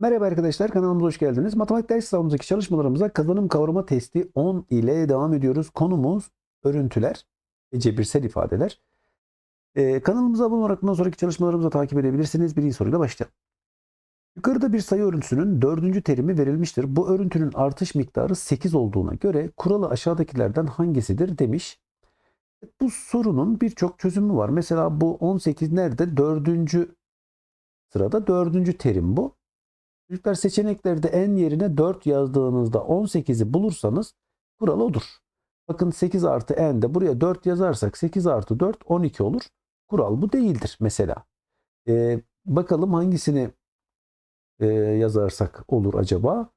Merhaba arkadaşlar kanalımıza hoş geldiniz. Matematik ders sınavımızdaki çalışmalarımıza kazanım kavrama testi 10 ile devam ediyoruz. Konumuz örüntüler ve cebirsel ifadeler. Ee, kanalımıza abone olarak bundan sonraki çalışmalarımızı takip edebilirsiniz. Birinci soruyla başlayalım. Yukarıda bir sayı örüntüsünün dördüncü terimi verilmiştir. Bu örüntünün artış miktarı 8 olduğuna göre kuralı aşağıdakilerden hangisidir demiş. Bu sorunun birçok çözümü var. Mesela bu 18 nerede? Dördüncü sırada dördüncü terim bu. Çocuklar seçeneklerde en yerine 4 yazdığınızda 18'i bulursanız kural odur. Bakın 8 artı n de buraya 4 yazarsak 8 artı 4 12 olur. Kural bu değildir mesela. Ee, bakalım hangisini e, yazarsak olur acaba?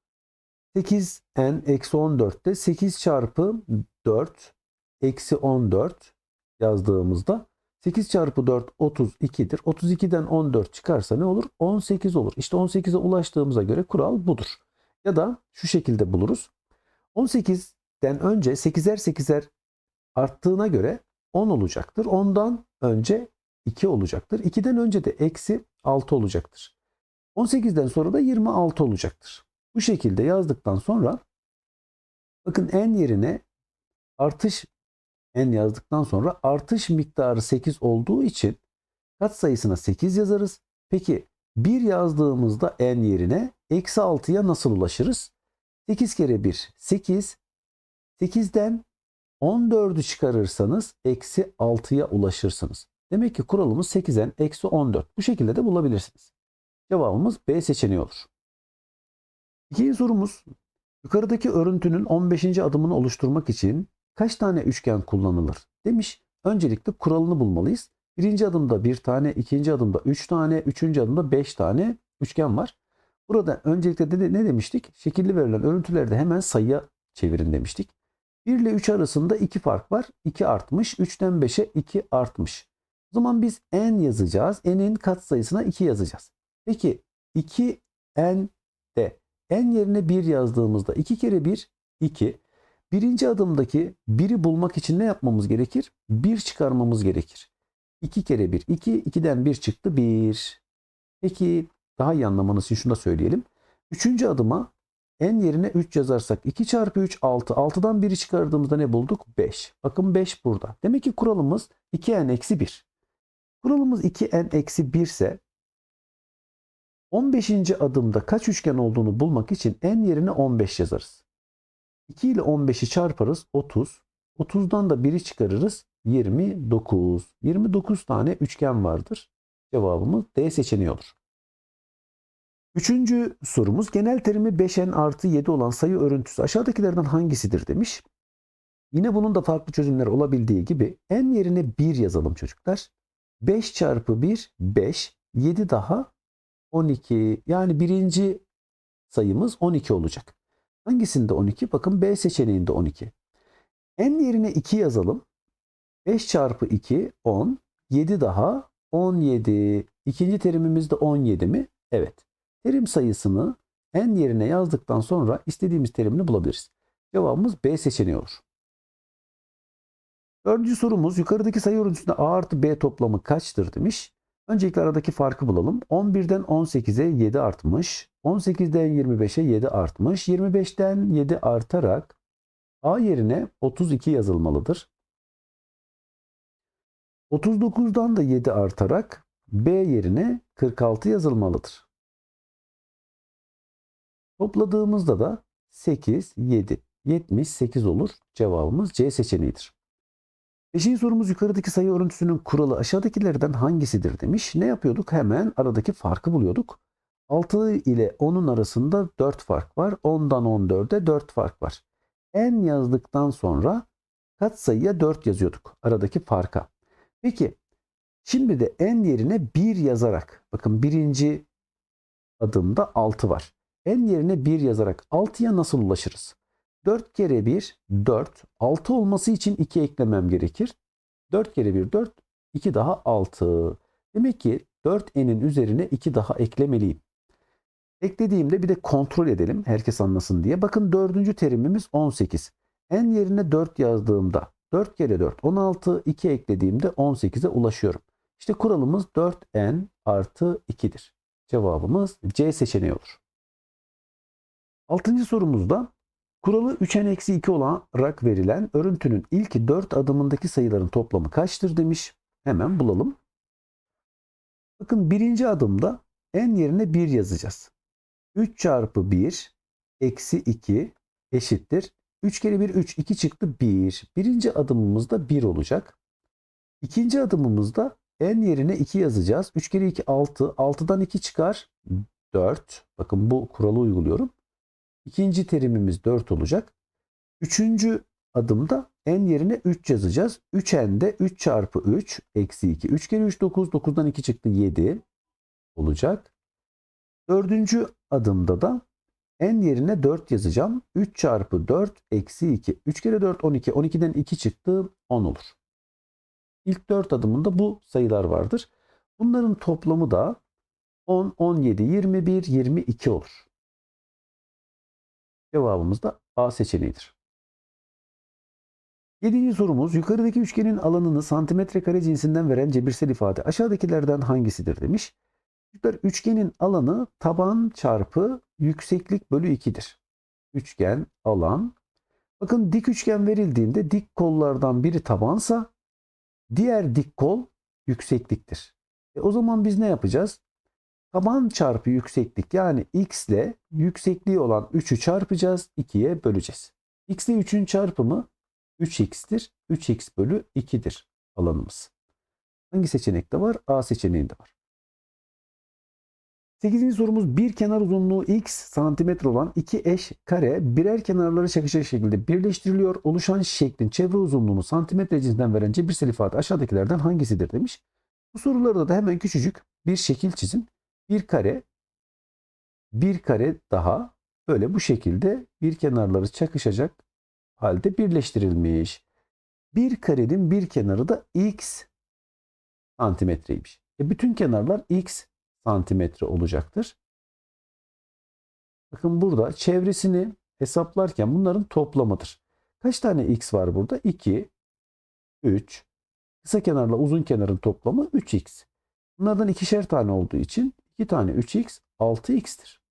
8n eksi 14'te 8 çarpı 4 eksi 14 yazdığımızda 8 çarpı 4 32'dir. 32'den 14 çıkarsa ne olur? 18 olur. İşte 18'e ulaştığımıza göre kural budur. Ya da şu şekilde buluruz. 18'den önce 8'er 8'er arttığına göre 10 olacaktır. 10'dan önce 2 olacaktır. 2'den önce de eksi 6 olacaktır. 18'den sonra da 26 olacaktır. Bu şekilde yazdıktan sonra bakın n yerine artış n yazdıktan sonra artış miktarı 8 olduğu için kat sayısına 8 yazarız. Peki 1 yazdığımızda n yerine eksi 6'ya nasıl ulaşırız? 8 kere 1 8. 8'den 14'ü çıkarırsanız eksi 6'ya ulaşırsınız. Demek ki kuralımız 8'en eksi 14. Bu şekilde de bulabilirsiniz. Cevabımız B seçeneği olur. İkinci sorumuz yukarıdaki örüntünün 15. adımını oluşturmak için kaç tane üçgen kullanılır demiş. Öncelikle kuralını bulmalıyız. Birinci adımda bir tane, ikinci adımda üç tane, üçüncü adımda beş tane üçgen var. Burada öncelikle de ne demiştik? Şekilli verilen örüntülerde hemen sayıya çevirin demiştik. 1 ile 3 arasında 2 fark var. 2 artmış. 3'ten 5'e 2 artmış. O zaman biz n yazacağız. n'in katsayısına 2 yazacağız. Peki 2n de n yerine 1 yazdığımızda 2 kere 1 2. Birinci adımdaki 1'i bulmak için ne yapmamız gerekir? 1 çıkarmamız gerekir. 2 kere 1 2. 2'den 1 çıktı 1. Peki daha iyi anlamanız için şunu da söyleyelim. Üçüncü adıma n yerine 3 yazarsak 2 çarpı 3 6. 6'dan 1'i çıkardığımızda ne bulduk? 5. Bakın 5 burada. Demek ki kuralımız 2n eksi 1. Kuralımız 2n eksi 1 ise 15. adımda kaç üçgen olduğunu bulmak için n yerine 15 yazarız. 2 ile 15'i çarparız 30. 30'dan da 1'i çıkarırız 29. 29 tane üçgen vardır. Cevabımız D seçeneği olur. Üçüncü sorumuz genel terimi 5n artı 7 olan sayı örüntüsü aşağıdakilerden hangisidir demiş. Yine bunun da farklı çözümleri olabildiği gibi n yerine 1 yazalım çocuklar. 5 çarpı 1 5 7 daha 12 yani birinci sayımız 12 olacak. Hangisinde 12? Bakın B seçeneğinde 12. N yerine 2 yazalım. 5 çarpı 2 10. 7 daha 17. İkinci terimimiz de 17 mi? Evet. Terim sayısını n yerine yazdıktan sonra istediğimiz terimini bulabiliriz. Cevabımız B seçeneği olur. Dördüncü sorumuz yukarıdaki sayı örüntüsünde A artı B toplamı kaçtır demiş. Öncelikle aradaki farkı bulalım. 11'den 18'e 7 artmış. 18'den 25'e 7 artmış. 25'ten 7 artarak A yerine 32 yazılmalıdır. 39'dan da 7 artarak B yerine 46 yazılmalıdır. Topladığımızda da 8, 7, 78 olur. Cevabımız C seçeneğidir. Beşinci sorumuz yukarıdaki sayı örüntüsünün kuralı aşağıdakilerden hangisidir demiş. Ne yapıyorduk? Hemen aradaki farkı buluyorduk. 6 ile 10'un arasında 4 fark var. 10'dan 14'e 4 fark var. n yazdıktan sonra katsayıya 4 yazıyorduk aradaki farka. Peki şimdi de n yerine 1 yazarak bakın birinci adımda 6 var. n yerine 1 yazarak 6'ya nasıl ulaşırız? 4 kere 1 4. 6 olması için 2 eklemem gerekir. 4 kere 1 4. 2 daha 6. Demek ki 4n'in üzerine 2 daha eklemeliyim. Eklediğimde bir de kontrol edelim herkes anlasın diye. Bakın dördüncü terimimiz 18. n yerine 4 yazdığımda 4 kere 4 16 2 eklediğimde 18'e ulaşıyorum. İşte kuralımız 4n artı 2'dir. Cevabımız C seçeneği olur. Altıncı sorumuzda kuralı 3n-2 olarak verilen örüntünün ilk 4 adımındaki sayıların toplamı kaçtır demiş. Hemen bulalım. Bakın birinci adımda n yerine 1 yazacağız. 3 çarpı 1 eksi 2 eşittir. 3 kere 1 3 2 çıktı 1. Birinci adımımızda 1 olacak. İkinci adımımızda n yerine 2 yazacağız. 3 kere 2 6. 6'dan 2 çıkar 4. Bakın bu kuralı uyguluyorum. İkinci terimimiz 4 olacak. Üçüncü adımda n yerine 3 yazacağız. 3n'de 3 çarpı 3 eksi 2. 3 kere 3 9. 9'dan 2 çıktı 7 olacak. Dördüncü adımda da n yerine 4 yazacağım. 3 çarpı 4 eksi 2. 3 kere 4 12. 12'den 2 çıktı 10 olur. İlk 4 adımında bu sayılar vardır. Bunların toplamı da 10, 17, 21, 22 olur. Cevabımız da A seçeneğidir. Yedinci sorumuz yukarıdaki üçgenin alanını santimetre kare cinsinden veren cebirsel ifade aşağıdakilerden hangisidir demiş. Çocuklar üçgenin alanı taban çarpı yükseklik bölü 2'dir. Üçgen, alan. Bakın dik üçgen verildiğinde dik kollardan biri tabansa diğer dik kol yüksekliktir. E o zaman biz ne yapacağız? Taban çarpı yükseklik yani x ile yüksekliği olan 3'ü çarpacağız. 2'ye böleceğiz. x ile 3'ün çarpımı 3x'tir. 3x bölü 2'dir alanımız. Hangi seçenekte var? A seçeneğinde var. 8. sorumuz bir kenar uzunluğu x santimetre olan iki eş kare birer kenarları çakışacak şekilde birleştiriliyor. Oluşan şeklin çevre uzunluğunu santimetre cinsinden veren cebirsel ifade aşağıdakilerden hangisidir demiş. Bu sorularda da hemen küçücük bir şekil çizin. Bir kare, bir kare daha böyle bu şekilde bir kenarları çakışacak halde birleştirilmiş. Bir karenin bir kenarı da x santimetreymiş. E bütün kenarlar x santimetre olacaktır. Bakın burada çevresini hesaplarken bunların toplamıdır. Kaç tane x var burada? 2, 3. Kısa kenarla uzun kenarın toplamı 3x. Bunlardan ikişer tane olduğu için 2 tane 3x 6x'tir.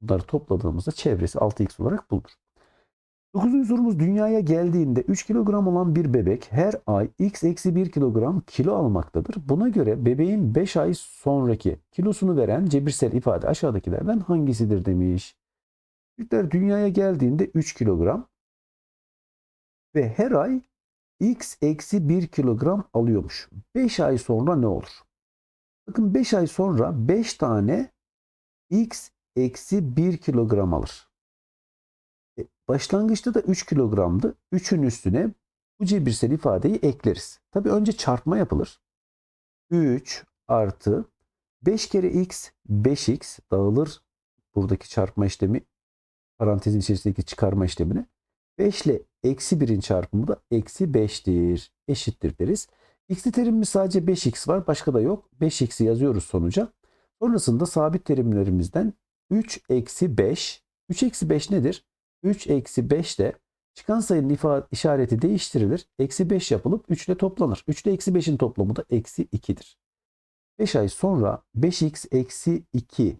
Bunları topladığımızda çevresi 6x olarak bulunur. 9. sorumuz dünyaya geldiğinde 3 kilogram olan bir bebek her ay x eksi 1 kilogram kilo almaktadır. Buna göre bebeğin 5 ay sonraki kilosunu veren cebirsel ifade aşağıdakilerden hangisidir demiş. Çocuklar dünyaya geldiğinde 3 kilogram ve her ay x eksi 1 kilogram alıyormuş. 5 ay sonra ne olur? Bakın 5 ay sonra 5 tane x eksi 1 kilogram alır. E, başlangıçta da 3 kilogramdı. 3'ün üstüne bu cebirsel ifadeyi ekleriz. Tabi önce çarpma yapılır. 3 artı 5 kere x 5x dağılır buradaki çarpma işlemi parantezin içerisindeki çıkarma işlemine. 5 ile eksi 1'in çarpımı da eksi 5'tir. Eşittir deriz. X'li terimimiz sadece 5x var. Başka da yok. 5x'i yazıyoruz sonuca. Sonrasında sabit terimlerimizden 3 eksi 5. 3 eksi 5 nedir? 3 eksi 5 de çıkan sayının ifade, işareti değiştirilir. Eksi 5 yapılıp 3 ile toplanır. 3 ile eksi 5'in toplamı da eksi 2'dir. 5 ay sonra 5x eksi 2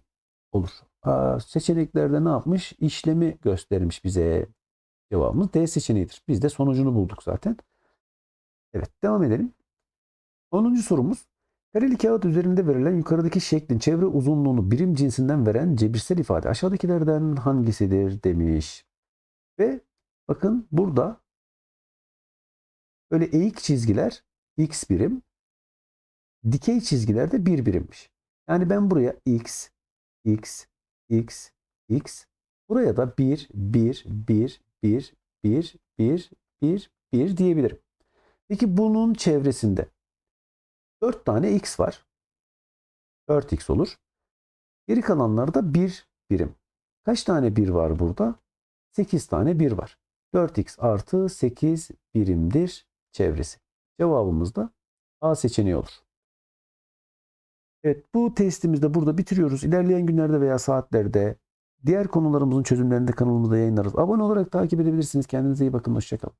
olur. Aa, seçeneklerde ne yapmış? İşlemi göstermiş bize. Cevabımız D seçeneğidir. Biz de sonucunu bulduk zaten. Evet devam edelim. 10. sorumuz. Kareli kağıt üzerinde verilen yukarıdaki şeklin çevre uzunluğunu birim cinsinden veren cebirsel ifade aşağıdakilerden hangisidir demiş. Ve bakın burada böyle eğik çizgiler x birim, dikey çizgiler de 1 birimmiş. Yani ben buraya x, x, x, x, buraya da 1, 1, 1, 1, 1, 1, 1, 1 diyebilirim. Peki bunun çevresinde 4 tane x var. 4x olur. Geri kalanlarda 1 birim. Kaç tane 1 var burada? 8 tane 1 var. 4x artı 8 birimdir çevresi. Cevabımız da A seçeneği olur. Evet bu testimizde burada bitiriyoruz. İlerleyen günlerde veya saatlerde diğer konularımızın çözümlerini de kanalımızda yayınlarız. Abone olarak takip edebilirsiniz. Kendinize iyi bakın. Hoşçakalın.